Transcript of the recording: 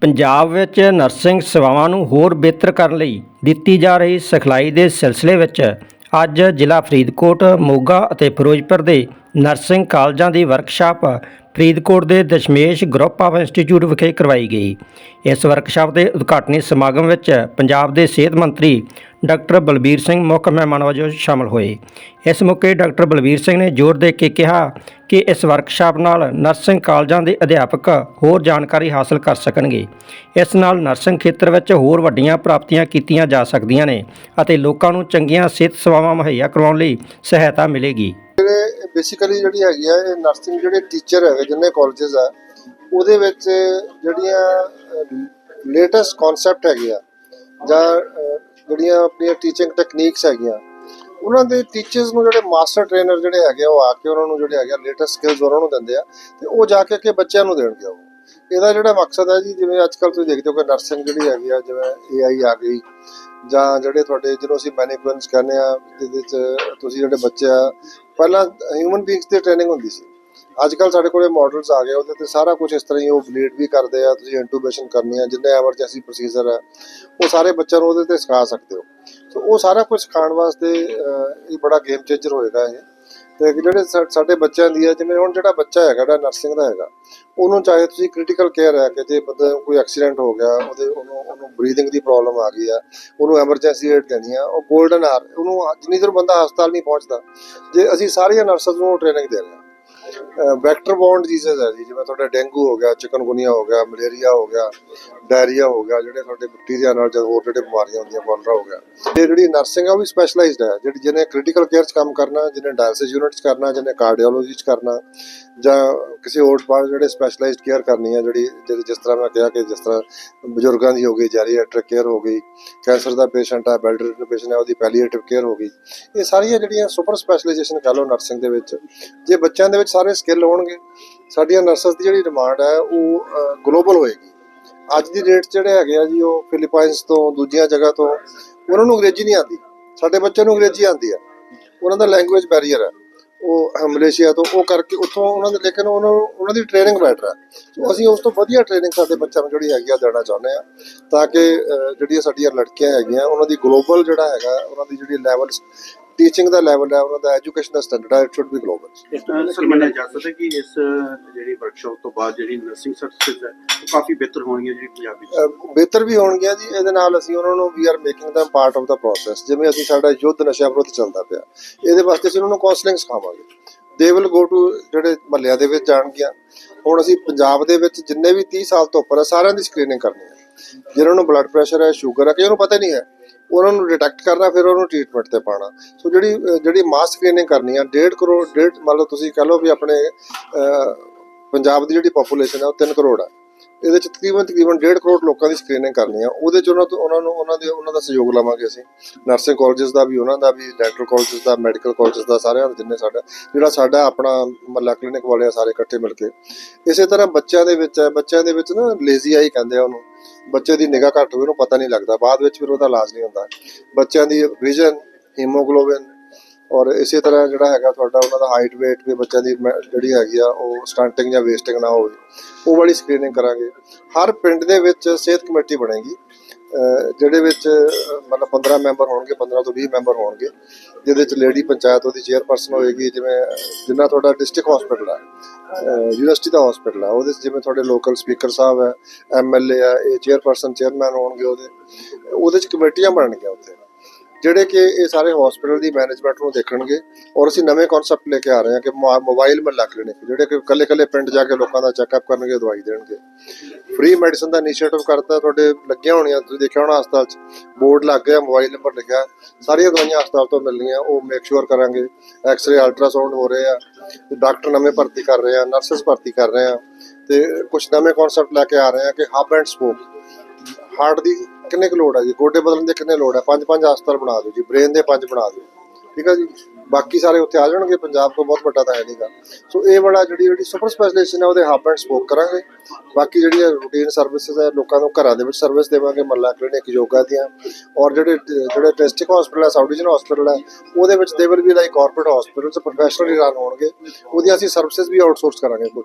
ਪੰਜਾਬ ਵਿੱਚ ਨਰਸਿੰਗ ਸੇਵਾਵਾਂ ਨੂੰ ਹੋਰ ਬਿਹਤਰ ਕਰਨ ਲਈ ਦਿੱਤੀ ਜਾ ਰਹੀ ਸਿਖਲਾਈ ਦੇ ਸਿਲਸਿਲੇ ਵਿੱਚ ਅੱਜ ਜ਼ਿਲ੍ਹਾ ਫਰੀਦਕੋਟ, ਮੋਗਾ ਅਤੇ ਫਿਰੋਜ਼ਪੁਰ ਦੇ ਨਰਸਿੰਗ ਕਾਲਜਾਂ ਦੀ ਵਰਕਸ਼ਾਪ ਫਰੀਦਕੋਟ ਦੇ ਦਸ਼ਮੇਸ਼ ਗਰੁੱਪ ਆਫ ਇੰਸਟੀਚਿਊਟ ਵਿਖੇ ਕਰਵਾਈ ਗਈ। ਇਸ ਵਰਕਸ਼ਾਪ ਦੇ ਉਦਘਾਟਨੀ ਸਮਾਗਮ ਵਿੱਚ ਪੰਜਾਬ ਦੇ ਸਿਹਤ ਮੰਤਰੀ ਡਾਕਟਰ ਬਲਬੀਰ ਸਿੰਘ ਮੁੱਖ ਮਹਿਮਾਨ ਵਜੋਂ ਸ਼ਾਮਲ ਹੋਏ। ਇਸ ਮੌਕੇ ਡਾਕਟਰ ਬਲਬੀਰ ਸਿੰਘ ਨੇ ਜ਼ੋਰ ਦੇ ਕੇ ਕਿਹਾ ਕਿ ਇਸ ਵਰਕਸ਼ਾਪ ਨਾਲ ਨਰਸਿੰਗ ਕਾਲਜਾਂ ਦੇ ਅਧਿਆਪਕ ਹੋਰ ਜਾਣਕਾਰੀ ਹਾਸਲ ਕਰ ਸਕਣਗੇ। ਇਸ ਨਾਲ ਨਰਸਿੰਗ ਖੇਤਰ ਵਿੱਚ ਹੋਰ ਵੱਡੀਆਂ ਪ੍ਰਾਪਤੀਆਂ ਕੀਤੀਆਂ ਜਾ ਸਕਦੀਆਂ ਨੇ ਅਤੇ ਲੋਕਾਂ ਨੂੰ ਚੰਗੀਆਂ ਸਿਹਤ ਸੇਵਾਵਾਂ ਮੁਹੱਈਆ ਕਰਵਾਉਣ ਲਈ ਸਹਾਇਤਾ ਮਿਲੇਗੀ। ਜਿਹੜੇ ਬੇਸਿਕਲੀ ਜਿਹੜੀ ਹੈਗੀ ਆ, ਇਹ ਨਰਸਿੰਗ ਜਿਹੜੇ ਟੀਚਰ ਹੈਗੇ, ਜਿੰਨੇ ਕਾਲਜਸ ਆ, ਉਹਦੇ ਵਿੱਚ ਜਿਹੜੀਆਂ ਲੇਟੈਸਟ ਕਨਸੈਪਟ ਹੈਗੇ ਆ ਜਾਂ ਜਿਹੜੀਆਂ ਆਪਣੀਆਂ ਟੀਚਿੰਗ ਟੈਕਨੀਕਸ ਹੈਗੀਆਂ ਉਹਨਾਂ ਦੇ ਟੀਚਰਸ ਨੂੰ ਜਿਹੜੇ ਮਾਸਟਰ ਟ੍ਰੇਨਰ ਜਿਹੜੇ ਹੈਗੇ ਆ, ਉਹ ਆ ਕੇ ਉਹਨਾਂ ਨੂੰ ਜਿਹੜੇ ਹੈਗੇ ਆ ਲੇਟੈਸਟ ਸਕਿੱਲਸ ਉਹਨਾਂ ਨੂੰ ਦਿੰਦੇ ਆ ਤੇ ਉਹ ਜਾ ਕੇ ਕਿ ਬੱਚਿਆਂ ਨੂੰ ਦੇਣਗੇ ਉਹ। ਇਹਦਾ ਜਿਹੜਾ ਮਕਸਦ ਹੈ ਜੀ, ਜਿਵੇਂ ਅੱਜ ਕੱਲ੍ਹ ਤੁਸੀਂ ਦੇਖਦੇ ਹੋ ਕਿ ਨਰਸਿੰਗ ਜਿਹੜੀ ਹੈਗੀ ਆ, ਜਿਵੇਂ AI ਆ ਗਈ, ਜਾਂ ਜਿਹੜੇ ਤੁਹਾਡੇ ਜਿਹਨੂੰ ਅਸੀਂ ਮੈਨੇਜਮੈਂਟਸ ਕਹਿੰਦੇ ਆ, ਜਿਹਦੇ 'ਚ ਤੁਸੀਂ ਜਿਹੜੇ ਬੱਚੇ ਆ, ਪਹਿਲਾਂ ਹਿਊਮਨ ਬੀਇੰਗਸ ਦੀ ਟ੍ਰੇਨਿੰਗ ਹੁੰਦੀ ਸੀ। ਅੱਜ ਕੱਲ ਸਾਡੇ ਕੋਲੇ ਮਾਡਲਸ ਆ ਗਏ, ਉਹਦੇ ਤੇ ਸਾਰਾ ਕੁਝ ਇਸ ਤਰ੍ਹਾਂ ਹੀ ਉਹ ਬਲੀਡ ਵੀ ਕਰਦੇ ਆ, ਤੁਸੀਂ ਇੰਟੂਬੇਸ਼ਨ ਕਰਨੀ ਆ, ਜਿੰਨੇ ਐਮਰਜੈਂਸੀ ਪ੍ਰੋਸੀਜਰ ਆ, ਉਹ ਸਾਰੇ ਬੱਚਿਆਂ ਨੂੰ ਉਹਦੇ ਤੇ ਸਿਖਾ ਸਕਦੇ ਹੋ। ਸੋ ਉਹ ਸਾਰਾ ਕੁਝ ਸਿਖਾਉਣ ਵਾਸਤੇ ਇਹ ਬੜਾ ਗੇਮ ਚੇਂਜਰ ਹੋਏਗਾ ਇਹ। ਤੇ ਜਿਹੜੇ ਸਾਡੇ ਬੱਚਿਆਂ ਦੀ ਹੈ ਜਿਵੇਂ ਹੁਣ ਜਿਹੜਾ ਬੱਚਾ ਹੈਗਾ, ਜਿਹੜਾ ਨਰਸਿੰਗ ਦਾ ਹੈਗਾ, ਉਹਨੂੰ ਚਾਹੇ ਤੁਸੀਂ ਕ੍ਰਿਟੀਕਲ ਕੇਅਰ ਹੈ ਕਿ ਜੇ ਬੰਦਾ ਕੋਈ ਐਕਸੀਡੈਂਟ ਹੋ ਗਿਆ, ਉਹਦੇ, ਉਹਨੂੰ ਉਹਨੂੰ ਬਰੀਥਿੰਗ ਦੀ ਪ੍ਰੋਬਲਮ ਆ ਗਈ ਆ, ਉਹਨੂੰ ਐਮਰਜੈਂਸੀ ਏਡ ਦੇਣੀ ਆ, ਉਹ 골ਡਨ ਆਰ ਉਹਨੂੰ ਜਿੰਨੀ ਦੇਰ ਬੰਦਾ ਹਸਪਤਾਲ ਨਹੀਂ ਪਹੁੰਚਦਾ, ਜੇ ਅਸੀਂ ਸਾਰੀਆਂ ਨਰਸਾਂ ਨੂੰ ਟ੍ਰੇਨਿੰਗ ਦੇ ਰਹੇ ਹਾਂ ਵੈਕਟਰ ਬੌਂਡ ਡਿਜ਼ੀਜ਼ ਹੈ ਜੀ, ਜਿਵੇਂ ਤੁਹਾਡਾ ਡੇਂਗੂ ਹੋ ਗਿਆ, ਚਿਕਨਗੁਨੀਆ ਹੋ ਗਿਆ, ਮਲੇਰੀਆ ਹੋ ਗਿਆ ਡਾਇਰੀਆ ਹੋ ਗਿਆ, ਜਿਹੜੇ ਤੁਹਾਡੇ ਬੈਕਟੀਰੀਆ ਨਾਲ ਜਾਂ ਹੋਰ ਜਿਹੜੇ ਬਿਮਾਰੀਆਂ ਹੁੰਦੀਆਂ ਕੋਲਰਾ ਹੋ ਗਿਆ। ਇਹ ਜਿਹੜੀ ਨਰਸਿੰਗ ਆ, ਉਹ ਵੀ ਸਪੈਸ਼ਲਾਈਜ਼ਡ ਹੈ ਜਿਹੜੀ ਜਿਹਨੇ ਕ੍ਰਿਟੀਕਲ ਕੇਅਰ 'ਚ ਕੰਮ ਕਰਨਾ, ਜਿਹਨੇ ਡਾਇਲਿਸਿਸ ਯੂਨਿਟ 'ਚ ਕਰਨਾ, ਜਿਹਨੇ ਕਾਰਡੀਓਲੋਜੀ 'ਚ ਕਰਨਾ, ਜਾਂ ਕਿਸੇ ਹੋਰ ਪਾਸ ਜਿਹੜੇ ਸਪੈਸ਼ਲਾਈਜ਼ਡ ਕੇਅਰ ਕਰਨੀ ਹੈ ਜਿਹੜੀ ਜਿਹੜੀ ਜਿਸ ਤਰ੍ਹਾਂ ਮੈਂ ਕਿਹਾ ਕਿ ਜਿਸ ਤਰ੍ਹਾਂ ਬਜ਼ੁਰਗਾਂ ਦੀ ਹੋ ਗਈ ਜੈਰੀਐਟ੍ਰਿਕ ਕੇਅਰ ਹੋ ਗਈ ਕੈਂਸਰ ਦਾ ਪੇਸ਼ੈਂਟ ਹੈ ਬੈਲਡਰਨ ਪੇਸ਼ੈਂਟ ਹੈ ਉਹਦੀ ਪੈਲੀਏਟਿਵ ਕੇਅਰ ਹੋ ਗਈ। ਇਹ ਸਾਰੀਆਂ ਜਿਹੜੀਆਂ ਸੁਪਰ ਸਪੈਸ਼ਲਾਈਜੇਸ਼ਨ ਕਹ ਲਓ ਨਰਸਿੰਗ ਦੇ ਵਿੱਚ, ਜੇ ਬੱਚਿਆਂ ਦੇ ਵਿੱਚ ਸਾਰੇ ਸਕਿੱਲ ਹੋਣਗੇ, ਸਾਡੀਆਂ ਨਰਸਸ ਦੀ ਜਿਹੜੀ ਡਿਮਾਂਡ ਹੈ ਉਹ ਗਲੋਬਲ ਹੋਏਗੀ। ਅੱਜ ਦੀ ਡੇਟ 'ਚ ਜਿਹੜੇ ਹੈਗੇ ਆ ਜੀ, ਉਹ ਫਿਲੀਪਾਈਨਸ ਤੋਂ, ਦੂਜੀਆਂ ਜਗ੍ਹਾ ਤੋਂ, ਉਹਨਾਂ ਨੂੰ ਅੰਗਰੇਜ਼ੀ ਨਹੀਂ ਆਉਂਦੀ। ਸਾਡੇ ਬੱਚਿਆਂ ਨੂੰ ਅੰਗਰੇਜ਼ੀ ਆਉਂਦੀ ਹੈ ਉਹਨਾਂ ਦਾ ਲੈਂਗੁਏਜ ਬੈਰੀਅਰ ਹੈ ਉਹ ਮਲੇਸ਼ੀਆ ਤੋਂ, ਉਹ ਕਰਕੇ ਉੱਥੋਂ ਉਹਨਾਂ ਦੇ, ਲੇਕਿਨ ਉਹਨਾਂ ਉਹਨਾਂ ਦੀ ਟ੍ਰੇਨਿੰਗ ਬੈਟਰ ਹੈ ਸੋ ਅਸੀਂ ਉਸ ਤੋਂ ਵਧੀਆ ਟ੍ਰੇਨਿੰਗ ਸਾਡੇ ਬੱਚਿਆਂ ਨੂੰ ਜਿਹੜੀ ਹੈਗੀ ਆ, ਦੇਣਾ ਚਾਹੁੰਦੇ ਆ। ਤਾਂ ਕਿ ਜਿਹੜੀਆਂ ਸਾਡੀਆਂ ਲੜਕੀਆਂ ਹੈਗੀਆਂ, ਉਹਨਾਂ ਦੀ ਗਲੋਬਲ ਜਿਹੜਾ ਹੈਗਾ, ਉਹਨਾਂ ਦੀ ਜਿਹੜੀ ਲੈਵਲ ਟੀਚਿੰਗ ਦਾ ਲੈਵਲ ਹੈ ਉਹਨਾਂ ਦਾ ਐਜੂਕੇਸ਼ਨ ਦਾ ਸਟੈਂਡਰਡ ਹੈ ਇਟ ਸ਼ੁੱਡ ਬੀ ਗਲੋਬਲ ਇਸ ਤਰ੍ਹਾਂ ਸਰ ਮੰਨਿਆ ਜਾ ਸਕਦਾ ਕਿ ਇਸ ਜਿਹੜੀ ਵਰਕਸ਼ਾਪ ਤੋਂ ਬਾਅਦ ਜਿਹੜੀ ਨਰਸਿੰਗ ਸਰਵਿਸਿਜ਼ ਹੈ ਉਹ ਕਾਫੀ ਬਿਹਤਰ ਹੋਣਗੀਆਂ ਜਿਹੜੀ ਪੰਜਾਬੀ ਬਿਹਤਰ ਵੀ ਹੋਣਗੀਆਂ ਜੀ ਇਹਦੇ ਨਾਲ ਅਸੀਂ ਉਹਨਾਂ ਨੂੰ we are making them part of the process ਜਿਵੇਂ ਅਸੀਂ ਸਾਡਾ ਯੁੱਧ ਨਸ਼ਾ ਵਿਰੁੱਧ ਚੱਲਦਾ ਪਿਆ ਇਹਦੇ ਵਾਸਤੇ ਅਸੀਂ ਉਹਨਾਂ ਨੂੰ ਕਾਉਂਸਲਿੰਗ ਸਿਖਾਵਾਂਗੇ। ਦੇ ਵਿਲ ਗੋ ਟੂ ਜਿਹੜੇ ਮਹੱਲਿਆਂ ਦੇ ਵਿੱਚ ਜਾਣਗੀਆਂ ਹੁਣ ਅਸੀਂ ਪੰਜਾਬ ਦੇ ਵਿੱਚ ਜਿੰਨੇ ਵੀ 30 ਸਾਲ ਤੋਂ ਉੱਪਰ ਆ ਸਾਰਿਆਂ ਦੀ ਸਕਰੀਨਿੰਗ ਕਰਨੀ ਹੈ। ਜਿਹਨਾਂ ਨੂੰ ਬਲੱਡ ਪ੍ਰੈਸ਼ਰ ਹੈ ਸ਼ੂਗਰ ਹੈ ਕਿ ਉਹਨੂੰ ਪਤਾ ਨਹੀਂ ਹੈ। ਉਹਨਾਂ ਨੂੰ ਡਿਟੈਕਟ ਕਰਨਾ, ਫਿਰ ਉਹਨੂੰ ਟ੍ਰੀਟਮੈਂਟ ਤੇ ਪਾਣਾ ਸੋ ਜਿਹੜੀ ਜਿਹੜੀ ਮਾਸ ਸਕਰੀਨਿੰਗ ਕਰਨੀ ਆ 1.5 ਕਰੋੜ 1.5 ਮੰਨ ਲਓ ਤੁਸੀਂ ਕਹ ਲਓ ਵੀ ਆਪਣੇ ਪੰਜਾਬ ਦੀ ਜਿਹੜੀ ਪੋਪੂਲੇਸ਼ਨ ਹੈ ਉਹ 3 ਕਰੋੜ ਹੈ ਇਹਦੇ ਚ ਤਕਰੀਬਨ ਤਕਰੀਬਨ 1.5 ਕਰੋੜ ਲੋਕਾਂ ਦੀ ਸਕਰੀਨਿੰਗ ਕਰਨੀ ਆ। ਉਹਦੇ ਚ ਉਹਨਾਂ ਤੋਂ, ਉਹਨਾਂ ਨੂੰ, ਉਹਨਾਂ ਦੇ, ਉਹਨਾਂ ਦਾ ਸਹਿਯੋਗ ਲਵਾਂਗੇ ਅਸੀਂ। ਨਰਸਿੰਗ ਕਾਲਜਸ ਦਾ ਵੀ, ਉਹਨਾਂ ਦਾ ਵੀ ਡੈਂਟਲ ਕਾਲਜਸ ਦਾ ਮੈਡੀਕਲ ਕਾਲਜਸ ਦਾ, ਸਾਰਿਆਂ ਦਾ ਜਿੰਨੇ ਸਾਡਾ, ਜਿਹੜਾ ਸਾਡਾ ਆਪਣਾ ਮੱਲਾ ਕਲੀਨਿਕ ਵਾਲੇ ਆ ਸਾਰੇ ਇਕੱਠੇ ਮਿਲ ਕੇ। ਇਸੇ ਤਰ੍ਹਾਂ ਬੱਚਿਆਂ ਦੇ ਵਿੱਚ ਹੈ ਬੱਚਿਆਂ ਦੇ ਵਿੱਚ ਨਾ ਲੇਜ਼ੀ ਆਈ ਕਹਿੰਦੇ ਆ ਉਹਨੂੰ। ਬੱਚੇ ਦੀ ਨਿਗਾਹ ਘੱਟ ਹੋਵੇ, ਉਹਨੂੰ ਪਤਾ ਨਹੀਂ ਲੱਗਦਾ। ਬਾਅਦ ਵਿੱਚ ਫਿਰ ਉਹਦਾ ਇਲਾਜ ਨਹੀਂ ਹੁੰਦਾ। ਬੱਚਿਆਂ ਦੀ ਵਿਜ਼ਨ ਹੀਮੋਗਲੋਬਿਨ ਔਰ ਇਸੇ ਤਰ੍ਹਾਂ ਜਿਹੜਾ ਹੈਗਾ ਤੁਹਾਡਾ, ਉਹਨਾਂ ਦਾ ਹਾਈਟ weight ਵੀ ਬੱਚਿਆਂ ਦੀ ਜਿਹੜੀ ਹੈਗੀ ਆ, ਉਹ ਸਟੰਟਿੰਗ ਜਾਂ ਵੇਸਟਿੰਗ ਨਾ ਹੋਵੇ। ਉਹ ਵਾਲੀ ਸਕਰੀਨਿੰਗ ਕਰਾਂਗੇ। ਹਰ ਪਿੰਡ ਦੇ ਵਿੱਚ ਸਿਹਤ ਕਮੇਟੀ ਬਣੇਗੀ। ਅਹ ਜਿਹੜੇ ਵਿੱਚ, ਮਤਲਬ 15 ਮੈਂਬਰ ਹੋਣਗੇ 15 ਤੋਂ 20 ਮੈਂਬਰ ਹੋਣਗੇ, ਜਿਹਦੇ ਵਿੱਚ ਲੇਡੀ ਪੰਚਾਇਤ, ਉਹਦੀ ਚੇਅਰਪਰਸਨ ਹੋਏਗੀ, ਜਿਵੇਂ, ਜਿੰਨਾ ਤੁਹਾਡਾ ਡਿਸਟ੍ਰਿਕਟ ਹਸਪੀਟਲ ਹੈ ਯੂਨੀਵਰਸਿਟੀ ਦਾ ਹਸਪੀਟਲ ਹੈ ਉਹਦੇ 'ਚ ਜਿਵੇਂ ਤੁਹਾਡੇ ਲੋਕਲ ਸਪੀਕਰ ਸਾਹਿਬ ਹੈ ਐਮਐਲਏ ਹੈ, ਇਹ ਚੇਅਰਪਰਸਨ ਚੇਅਰਮੈਨ ਹੋਣਗੇ ਉਹਦੇ। ਉਹਦੇ 'ਚ ਕਮੇਟੀਆਂ ਬਣਨਗੀਆਂ ਉੱਥੇ। ਜਿਹੜੇ ਕਿ ਇਹ ਸਾਰੇ ਹਸਪੀਟਲ ਦੀ ਮੈਨੇਜਮੈਂਟ ਨੂੰ ਦੇਖਣਗੇ ਔਰ ਅਸੀਂ ਨਵੇਂ ਕਨਸੈਪਟ ਲੈ ਕੇ ਆ ਰਹੇ ਹਾਂ ਕਿ ਮੋ- ਮੋਬਾਈਲ ਮਹੱਲਾ ਕਲੀਨਿਕ ਜਿਹੜੇ ਕਿ ਕੱਲੇ ਕੱਲੇ ਪਿੰਡ ਜਾ ਕੇ ਲੋਕਾਂ ਦਾ ਚੈੱਕਅਪ ਕਰਨਗੇ, ਦਵਾਈ ਦੇਣਗੇ। ਫ੍ਰੀ ਮੈਡੀਸਨ ਦਾ ਇਨੀਸ਼ੀਏਟਿਵ ਕਰਤਾ, ਤੁਹਾਡੇ ਲੱਗੀਆਂ ਹੋਣੀਆਂ, ਤੁਸੀਂ ਦੇਖਿਆ ਹੋਣਾ ਹਸਪਤਾਲ 'ਚ, ਬੋਰਡ ਲੱਗ ਗਿਆ ਮੋਬਾਈਲ ਨੰਬਰ ਲਿਖਿਆ, ਸਾਰੀਆਂ ਦਵਾਈਆਂ ਹਸਪਤਾਲ ਤੋਂ ਮਿਲਣੀਆਂ, ਉਹ ਮੇਕ ਸ਼ੋਰ ਕਰਾਂਗੇ। ਐਕਸ-ਰੇ ਅਲਟਰਾਸਾਊਂਡ ਹੋ ਰਹੇ ਆ ਡਾਕਟਰ ਨਵੇਂ ਭਰਤੀ ਕਰ ਰਹੇ ਆ ਨਰਸਸ ਭਰਤੀ ਕਰ ਰਹੇ ਆ, ਤੇ ਕੁਝ ਨਵੇਂ ਕਨਸੈਪਟ ਲੈ ਕੇ ਆ ਰਹੇ ਆ ਕਿ ਹੱਬ ਐਂਡ ਸਪੋਕ ਹਾਰਟ ਦੀ ਕਿੰਨੇ ਕੁ ਲੋੜ ਹੈ ਜੀ? ਗੋਡੇ ਬਦਲਣ ਦੇ ਕਿੰਨੇ ਲੋੜ ਹੈ ਪੰਜ ਪੰਜ ਹਸਪਤਾਲ ਬਣਾ ਦਿਓ ਜੀ ਬ੍ਰੇਨ ਦੇ ਪੰਜ ਬਣਾ ਦਿਓ। ਠੀਕ ਹੈ ਜੀ? ਬਾਕੀ ਸਾਰੇ ਉੱਥੇ ਆ ਜਾਣਗੇ, ਪੰਜਾਬ ਤੋਂ ਬਹੁਤ ਵੱਡਾ ਤਾਂ ਹੈ ਨਹੀਂਗਾ। ਸੋ ਇਹ ਵਾਲਾ ਜਿਹੜੀ ਜਿਹੜੀ ਸੁਪਰ ਸਪੈਸ਼ਲਾਈਜੇਸ਼ਨ ਹੈ ਉਹਦੇ ਹਬ ਐਂਡ ਸਪੋਕ ਕਰਾਂਗੇ। ਬਾਕੀ ਜਿਹੜੀ ਰੂਟੀਨ ਸਰਵਿਸਿਜ਼ ਹੈ ਲੋਕਾਂ ਨੂੰ ਘਰਾਂ ਦੇ ਵਿੱਚ ਸਰਵਿਸ ਦੇਵਾਂਗੇ, ਮੱਲਾ ਕਲੀਨਿਕ ਯੋਗਾ ਦੀਆਂ। ਔਰ ਜਿਹੜੇ ਜਿਹੜੇ ਡਿਸਟ੍ਰਿਕਟ ਹਸਪੀਟਲ ਹੈ ਸਾਊਥ ਡਿਵੀਜ਼ਨ ਹਸਪੀਟਲ ਹੈ ਉਹਦੇ ਵਿੱਚ they will be like corporate hospital ਚ ਪ੍ਰੋਫੈਸ਼ਨਲੀ ਰਨ ਹੋਣਗੇ। ਉਹਦੀਆਂ ਅਸੀਂ ਸਰਵਿਸਿਜ਼ ਵੀ ਆਊਟਸੋਰਸ ਕਰਾਂਗੇ ਕੁਝ